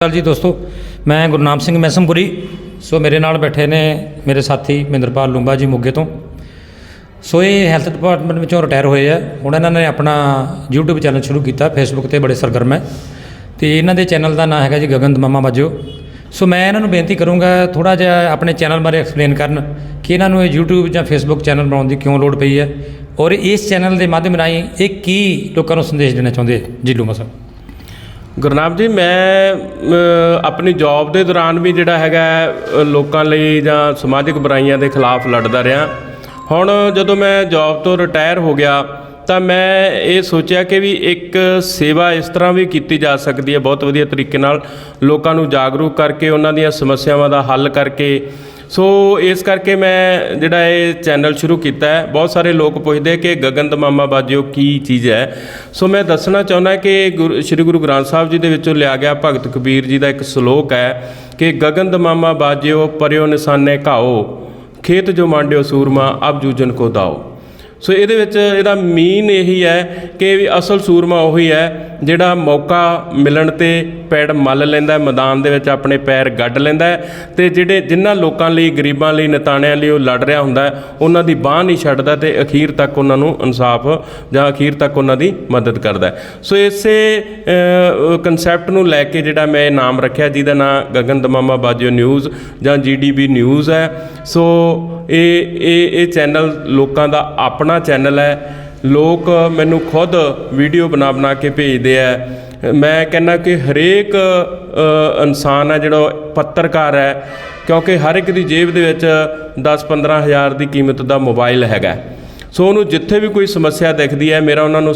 ਸਤਿ ਜੀ ਦੋਸਤੋ, ਮੈਂ ਗੁਰਨਾਮ ਸਿੰਘ ਮੈਸਮਪੁਰੀ। ਸੋ ਮੇਰੇ ਨਾਲ ਬੈਠੇ ਨੇ ਮੇਰੇ ਸਾਥੀ ਮਹਿੰਦਰਪਾਲ ਲੂੰਬਾ ਜੀ ਮੋਗੇ ਤੋਂ। ਸੋ ਇਹ ਹੈਲਥ ਡਿਪਾਰਟਮੈਂਟ ਵਿੱਚੋਂ ਰਿਟਾਇਰ ਹੋਏ ਆ। ਹੁਣ ਇਹਨਾਂ ਨੇ ਆਪਣਾ YouTube ਚੈਨਲ ਸ਼ੁਰੂ ਕੀਤਾ ਫੇਸਬੁੱਕ ਤੇ ਬੜੇ ਸਰਗਰਮ ਹੈ। ਤੇ ਇਹਨਾਂ ਦੇ ਚੈਨਲ ਦਾ ਨਾਮ ਹੈਗਾ ਜੀ ਗਗਨ ਮਾਮਾ ਬਾਜੋ। ਸੋ ਮੈਂ ਇਹਨਾਂ ਨੂੰ ਬੇਨਤੀ ਕਰੂੰਗਾ ਥੋੜਾ ਜਿਹਾ ਆਪਣੇ ਚੈਨਲ ਬਾਰੇ ਐਕਸਪਲੇਨ ਕਰਨ ਕਿ ਇਹਨਾਂ ਨੂੰ ਇਹ YouTube ਜਾਂ Facebook ਚੈਨਲ ਬਣਾਉਣ ਦੀ ਕਿਉਂ ਲੋੜ ਪਈ ਹੈ। ਔਰ ਇਸ ਚੈਨਲ ਦੇ ਮਾਧਿਅਮ ਰਾਹੀਂ ਇਹ ਕੀ ਲੋਕਾਂ ਨੂੰ ਸੰਦੇਸ਼ ਦੇਣਾ ਚਾਹੁੰਦੇ ਜੀ ਲੂੰਬਾ ਸਾਹਿਬ। ਗੁਰਨਾਮ ਜੀ, ਮੈਂ ਆਪਣੀ ਜੌਬ ਦੇ ਦੌਰਾਨ ਵੀ ਜਿਹੜਾ ਹੈਗਾ ਲੋਕਾਂ ਲਈ ਜਾਂ ਸਮਾਜਿਕ ਬੁਰਾਈਆਂ ਦੇ ਖਿਲਾਫ ਲੜਦਾ ਰਿਹਾ। ਹੁਣ ਜਦੋਂ ਮੈਂ ਜੌਬ ਤੋਂ ਰਿਟਾਇਰ ਹੋ ਗਿਆ, ਤਾਂ ਮੈਂ ਇਹ ਸੋਚਿਆ ਕਿ ਵੀ ਇੱਕ ਸੇਵਾ ਇਸ ਤਰ੍ਹਾਂ ਵੀ ਕੀਤੀ ਜਾ ਸਕਦੀ ਹੈ, ਬਹੁਤ ਵਧੀਆ ਤਰੀਕੇ ਨਾਲ ਲੋਕਾਂ ਨੂੰ ਜਾਗਰੂਕ ਕਰਕੇ, ਉਹਨਾਂ ਦੀਆਂ ਸਮੱਸਿਆਵਾਂ ਦਾ ਹੱਲ ਕਰਕੇ ਸੋ ਇਸ ਕਰਕੇ ਮੈਂ ਜਿਹੜਾ ਇਹ ਚੈਨਲ ਸ਼ੁਰੂ ਕੀਤਾ ਹੈ, ਬਹੁਤ ਸਾਰੇ ਲੋਕ ਪੁੱਛਦੇ ਕਿ ਗਗਨ ਦਮਾਮਾ ਬਾਜਿਓ ਕੀ ਚੀਜ਼ ਹੈ। ਸੋ ਮੈਂ ਦੱਸਣਾ ਚਾਹੁੰਦਾ ਕਿ ਗੁਰੂ, ਸ੍ਰੀ ਗੁਰੂ ਗ੍ਰੰਥ ਸਾਹਿਬ ਜੀ ਦੇ ਵਿੱਚੋਂ ਲਿਆ ਗਿਆ ਭਗਤ ਕਬੀਰ ਜੀ ਦਾ ਇੱਕ ਸ਼ਲੋਕ ਹੈ ਕਿ ਗਗਨ ਦਮਾਮਾ ਬਾਜਿਓ, ਪਰਿਓ ਨਿਸ਼ਾਨੇ ਘਾਓ, ਖੇਤ ਜੋ ਮਾਂਡਿਓ ਸੂਰਮਾ, ਅਬ ਜੂਜਨ ਕੋ ਦਾਓ। ਸੋ ਇਹਦੇ ਵਿੱਚ ਇਹਦਾ ਮੀਨ ਇਹੀ ਹੈ ਕਿ ਵੀ ਅਸਲ ਸੂਰਮਾ ਉਹੀ ਹੈ ਜਿਹੜਾ ਮੌਕਾ ਮਿਲਣ ਤੇ ਪੈੜ ਮੱਲ ਲੈਂਦਾ ਮੈਦਾਨ ਦੇ ਵਿੱਚ ਆਪਣੇ ਪੈਰ ਗੱਡ ਲੈਂਦਾ ਹੈ ਤੇ ਜਿਹੜੇ ਜਿਨ੍ਹਾਂ ਲੋਕਾਂ ਲਈ, ਗਰੀਬਾਂ ਲਈ, ਨਤਾਣਿਆਂ ਲਈ ਉਹ ਲੜ ਰਿਹਾ ਹੁੰਦਾ ਉਹਨਾਂ ਦੀ ਬਾਹ ਨਹੀਂ ਛੱਡਦਾ ਤੇ ਅਖੀਰ ਤੱਕ ਉਹਨਾਂ ਨੂੰ ਇਨਸਾਫ ਜਾਂ ਅਖੀਰ ਤੱਕ ਉਹਨਾਂ ਦੀ ਮਦਦ ਕਰਦਾ ਸੋ ਇਸੇ ਕਨਸੈਪਟ ਨੂੰ ਲੈ ਕੇ ਜਿਹੜਾ ਮੈਂ ਇਹ ਨਾਮ ਰੱਖਿਆ, ਜਿਹਦਾ ਨਾਮ ਗਗਨ ਦਮਾਮਾ ਬਾਜਿਓ ਨਿਊਜ਼ ਜਾਂ ਜੀਡੀਬੀ ਨਿਊਜ਼ ਹੈ। ਸੋ ਇਹ ਇਹ ਇਹ ਚੈਨਲ ਲੋਕਾਂ ਦਾ ਆਪਣਾ ਚੈਨਲ ਹੈ। ਲੋਕ ਮੈਨੂੰ ਖੁਦ ਵੀਡੀਓ ਬਣਾ ਬਣਾ ਕੇ ਭੇਜਦੇ ਆ ਮੈਂ ਕਹਿੰਦਾ ਕਿ ਹਰੇਕ ਇਨਸਾਨ ਹੈ ਜਿਹੜਾ ਪੱਤਰਕਾਰ ਹੈ, ਕਿਉਂਕਿ ਹਰ ਇੱਕ ਦੀ ਜੇਬ ਦੇ ਵਿੱਚ 10-15 ਹਜ਼ਾਰ ਦੀ ਕੀਮਤ ਦਾ ਮੋਬਾਈਲ ਹੈਗਾ। ਸੋ ਉਹਨੂੰ ਜਿੱਥੇ ਵੀ ਕੋਈ ਸਮੱਸਿਆ ਦਿਖਦੀ ਹੈ, ਮੇਰਾ ਉਹਨਾਂ ਨੂੰ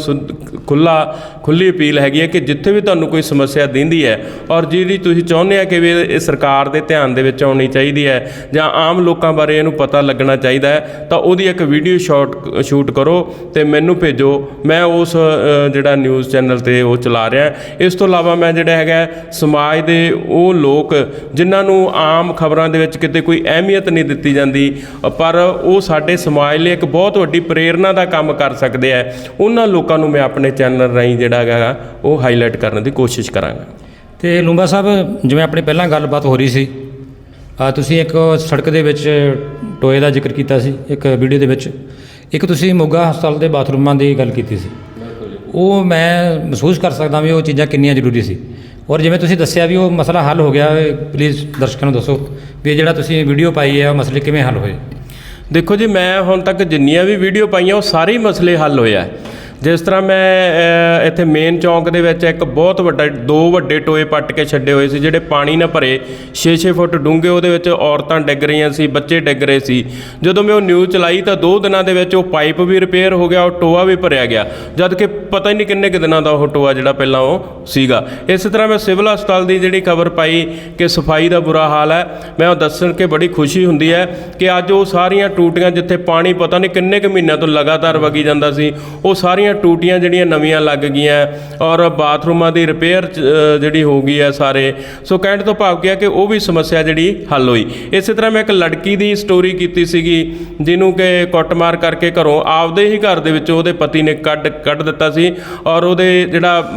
ਖੁੱਲਾ ਖੁੱਲੀ ਅਪੀਲ ਹੈਗੀ ਹੈ ਕਿ ਜਿੱਥੇ ਵੀ ਤੁਹਾਨੂੰ ਕੋਈ ਸਮੱਸਿਆ ਦਿੰਦੀ ਹੈ ਔਰ ਜਿਹਦੀ ਤੁਸੀਂ ਚਾਹੁੰਦੇ ਆ ਕਿ ਵੀ ਇਹ ਸਰਕਾਰ ਦੇ ਧਿਆਨ ਦੇ ਵਿੱਚ ਆਉਣੀ ਚਾਹੀਦੀ ਹੈ ਜਾਂ ਆਮ ਲੋਕਾਂ ਬਾਰੇ ਇਹਨੂੰ ਪਤਾ ਲੱਗਣਾ ਚਾਹੀਦਾ ਹੈ, ਤਾਂ ਉਹਦੀ ਇੱਕ ਵੀਡੀਓ ਸ਼ਾਟ ਸ਼ੂਟ ਕਰੋ ਤੇ ਮੈਨੂੰ ਭੇਜੋ। ਮੈਂ ਉਸ ਜਿਹੜਾ ਨਿਊਜ਼ ਚੈਨਲ ਤੇ ਉਹ ਚਲਾ ਰਿਹਾ ਇਸ ਤੋਂ ਇਲਾਵਾ ਮੈਂ ਜਿਹੜਾ ਹੈਗਾ ਸਮਾਜ ਦੇ ਉਹ ਲੋਕ ਜਿਨ੍ਹਾਂ ਨੂੰ ਆਮ ਖਬਰਾਂ ਦੇ ਵਿੱਚ ਕਿਤੇ ਕੋਈ ਅਹਿਮੀਅਤ ਨਹੀਂ ਦਿੱਤੀ ਜਾਂਦੀ, ਪਰ ਉਹ ਸਾਡੇ ਸਮਾਜ ਲਈ ਇੱਕ ਬਹੁਤ ਵੱਡੀ ਪ੍ਰੇਰਣਾ ਦਾ ਕੰਮ ਕਰ ਸਕਦੇ ਆ। ਉਹਨਾਂ ਲੋਕਾਂ ਨੂੰ ਮੈਂ ਆਪਣੇ ਚੈਨਲ ਰਾਹੀਂ ਜਿਹੜਾ ਹੈਗਾ ਉਹ ਹਾਈਲਾਈਟ ਕਰਨ ਦੀ ਕੋਸ਼ਿਸ਼ ਕਰਾਂਗਾ। ਤੇ ਲੂੰਬਾ ਸਾਹਿਬ ਜਿਵੇਂ ਆਪਣੀ ਪਹਿਲਾਂ ਗੱਲਬਾਤ ਹੋ ਰਹੀ ਸੀ ਆ ਤੁਸੀਂ ਇੱਕ ਸੜਕ ਦੇ ਵਿੱਚ ਟੋਏ ਦਾ ਜ਼ਿਕਰ ਕੀਤਾ ਸੀ ਇੱਕ ਵੀਡੀਓ ਦੇ ਵਿੱਚ। ਇੱਕ ਤੁਸੀਂ ਮੋਗਾ ਹਸਪਤਾਲ ਦੇ ਬਾਥਰੂਮਾਂ ਦੀ ਗੱਲ ਕੀਤੀ ਸੀ। ਉਹ ਮੈਂ ਮਹਿਸੂਸ ਕਰ ਸਕਦਾ ਵੀ ਉਹ ਚੀਜ਼ਾਂ ਕਿੰਨੀਆਂ ਜ਼ਰੂਰੀ ਸੀ। ਔਰ ਜਿਵੇਂ ਤੁਸੀਂ ਦੱਸਿਆ ਵੀ ਉਹ ਮਸਲਾ ਹੱਲ ਹੋ ਗਿਆ ਪਲੀਜ਼ ਦਰਸ਼ਕਾਂ ਨੂੰ ਦੱਸੋ ਵੀ ਜਿਹੜਾ ਤੁਸੀਂ ਵੀਡੀਓ ਪਾਈ ਹੈ ਉਹ ਮਸਲੇ ਕਿਵੇਂ ਹੱਲ ਹੋਏ? ਦੇਖੋ ਜੀ, ਮੈਂ ਹੁਣ ਤੱਕ ਜਿੰਨੀਆਂ ਵੀ ਵੀਡੀਓ ਪਾਈਆਂ, ਉਹ ਸਾਰੇ ਹੀ ਮਸਲੇ ਹੱਲ ਹੋਇਆ ਹੈ। ਜਿਸ ਤਰ੍ਹਾਂ ਮੈਂ ਇੱਥੇ ਮੇਨ ਚੌਂਕ ਦੇ ਵਿੱਚ ਇੱਕ ਬਹੁਤ ਵੱਡਾ, ਦੋ ਵੱਡੇ ਟੋਏ ਪੱਟ ਕੇ ਛੱਡੇ ਹੋਏ ਸੀ, ਜਿਹੜੇ ਪਾਣੀ ਨਾ ਭਰੇ 6-6 ਫੁੱਟ ਡੂੰਘੇ, ਉਹਦੇ ਵਿੱਚ ਔਰਤਾਂ ਡਿੱਗ ਰਹੀਆਂ ਸੀ, ਬੱਚੇ ਡਿੱਗ ਰਹੇ ਸੀ। ਜਦੋਂ ਮੈਂ ਉਹ ਨਿਊਜ਼ ਚਲਾਈ ਤਾਂ ਦੋ ਦਿਨਾਂ ਦੇ ਵਿੱਚ ਉਹ ਪਾਈਪ ਵੀ ਰਿਪੇਅਰ ਹੋ ਗਿਆ, ਉਹ ਟੋਆ ਵੀ ਭਰਿਆ ਗਿਆ। ਜਦ ਕਿ ਪਤਾ ਹੀ ਨਹੀਂ ਕਿੰਨੇ ਕੁ ਦਿਨਾਂ ਦਾ ਉਹ ਟੋਆ ਜਿਹੜਾ ਪਹਿਲਾਂ ਉਹ ਸੀਗਾ। ਇਸੇ ਤਰ੍ਹਾਂ ਮੈਂ ਸਿਵਲ ਹਸਪਤਾਲ ਦੀ ਜਿਹੜੀ ਖਬਰ ਪਾਈ ਕਿ ਸਫ਼ਾਈ ਦਾ ਬੁਰਾ ਹਾਲ ਹੈ, ਮੈਂ ਉਹ ਦੱਸਣ ਕੇ ਬੜੀ ਖੁਸ਼ੀ ਹੁੰਦੀ ਹੈ ਕਿ ਅੱਜ ਉਹ ਸਾਰੀਆਂ ਟੂਟੀਆਂ ਜਿੱਥੇ ਪਾਣੀ ਪਤਾ ਨਹੀਂ ਕਿੰਨੇ ਕੁ ਮਹੀਨਿਆਂ ਤੋਂ ਲਗਾਤਾਰ ਵਗੀ ਜਾਂਦਾ ਸੀ, ਉਹ ਸਾਰੀਆਂ ਟੂਟੀਆਂ ਜਿਹੜੀਆਂ ਨਵੀਆਂ ਲੱਗ ਗਈਆਂ ਔਰ ਬਾਥਰੂਮਾਂ ਦੀ ਰਿਪੇਅਰ ਜਿਹੜੀ ਹੋ ਗਈ ਹੈ ਸਾਰੇ। ਸੋ ਕਹਿਣ ਤੋਂ ਭਾਵ ਕੀ ਹੈ ਕਿ ਉਹ ਵੀ ਸਮੱਸਿਆ ਜਿਹੜੀ ਹੱਲ ਹੋਈ। ਇਸੇ ਤਰ੍ਹਾਂ ਮੈਂ ਇੱਕ ਲੜਕੀ ਦੀ ਸਟੋਰੀ ਕੀਤੀ ਸੀਗੀ, ਜਿਹਨੂੰ ਕਿ ਕੁੱਟਮਾਰ ਕਰਕੇ ਘਰੋਂ ਆਪਦੇ ਹੀ ਘਰ ਦੇ ਵਿੱਚ ਉਹਦੇ ਪਤੀ ਨੇ ਕੱਢ ਕੱਢ ਦਿੱਤਾ ਸੀ ਔਰ ਉਹਦੇ ਜਿਹੜਾ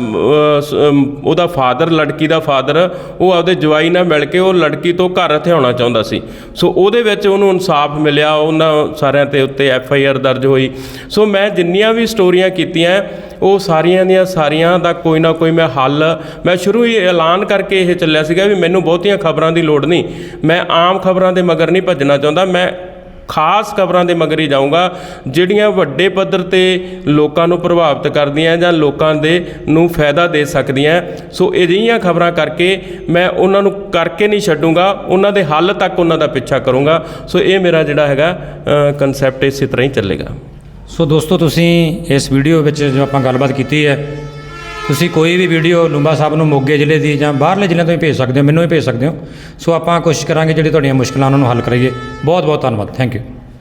ਉਹਦਾ ਫਾਦਰ ਲੜਕੀ ਦਾ ਫਾਦਰ ਉਹ ਆਪਦੇ ਜਵਾਈ ਨਾਲ ਮਿਲ ਕੇ ਉਹ ਲੜਕੀ ਤੋਂ ਘਰ ਹਥਿਆਉਣਾ ਚਾਹੁੰਦਾ ਸੀ। ਸੋ ਉਹਦੇ ਵਿੱਚ ਉਹਨੂੰ ਇਨਸਾਫ ਮਿਲਿਆ, ਉਹਨਾਂ ਸਾਰਿਆਂ ਤੇ ਉੱਤੇ ਐਫ ਆਈ ਆਰ ਦਰਜ ਹੋਈ। ਸੋ ਮੈਂ ਜਿੰਨੀਆਂ ਵੀ ਸਟੋਰੀਆਂ ਕੀਤੀਆਂ ਉਹ ਸਾਰੀਆਂ ਦੀਆਂ ਸਾਰੀਆਂ ਦਾ ਕੋਈ ਨਾ ਕੋਈ ਮੈਂ ਹੱਲ, ਮੈਂ ਸ਼ੁਰੂ ਹੀ ਐਲਾਨ ਕਰਕੇ ਇਹ ਚੱਲਿਆ ਸੀਗਾ ਵੀ ਮੈਨੂੰ ਬਹੁਤੀਆਂ ਖਬਰਾਂ ਦੀ ਲੋੜ ਨਹੀਂ। ਮੈਂ ਆਮ ਖਬਰਾਂ ਦੇ ਮਗਰ ਨਹੀਂ ਭੱਜਣਾ ਚਾਹੁੰਦਾ, ਮੈਂ ਖਾਸ ਖਬਰਾਂ ਦੇ ਮਗਰ ਹੀ ਜਾਊਂਗਾ, ਜਿਹੜੀਆਂ ਵੱਡੇ ਪੱਧਰ ਤੇ ਲੋਕਾਂ ਨੂੰ ਪ੍ਰਭਾਵਿਤ ਕਰਦੀਆਂ ਜਾਂ ਲੋਕਾਂ ਦੇ ਨੂੰ ਫਾਇਦਾ ਦੇ ਸਕਦੀਆਂ ਸੋ ਅਜਿਹੀਆਂ ਖਬਰਾਂ ਕਰਕੇ ਮੈਂ ਉਹਨਾਂ ਨੂੰ ਕਰਕੇ ਨਹੀਂ ਛੱਡੂੰਗਾ, ਉਹਨਾਂ ਦੇ ਹੱਲ ਤੱਕ ਉਹਨਾਂ ਦਾ ਪਿੱਛਾ ਕਰੂੰਗਾ। ਸੋ ਇਹ ਮੇਰਾ ਜਿਹੜਾ ਹੈਗਾ ਕਨਸੈਪਟ ਇਸੇ ਤਰ੍ਹਾਂ ਹੀ ਚੱਲੇਗਾ। ਸੋ ਦੋਸਤੋ, ਤੁਸੀਂ ਇਸ ਵੀਡੀਓ ਵਿੱਚ ਜੋ ਆਪਾਂ ਗੱਲਬਾਤ ਕੀਤੀ ਹੈ, ਤੁਸੀਂ ਕੋਈ ਵੀ ਵੀਡੀਓ ਲੁੰਬਾ ਸਾਹਿਬ ਨੂੰ ਮੋਗੇ ਜ਼ਿਲ੍ਹੇ ਦੀ ਜਾਂ ਬਾਹਰਲੇ ਜ਼ਿਲ੍ਹਿਆਂ ਤੋਂ ਵੀ ਭੇਜ ਸਕਦੇ ਹੋ, ਮੈਨੂੰ ਵੀ ਭੇਜ ਸਕਦੇ ਹੋ। ਸੋ ਆਪਾਂ ਕੋਸ਼ਿਸ਼ ਕਰਾਂਗੇ ਜਿਹੜੀ ਤੁਹਾਡੀਆਂ ਮੁਸ਼ਕਲਾਂ ਉਹਨਾਂ ਨੂੰ ਹੱਲ ਕਰੀਏ। ਬਹੁਤ ਬਹੁਤ ਧੰਨਵਾਦ। Thank you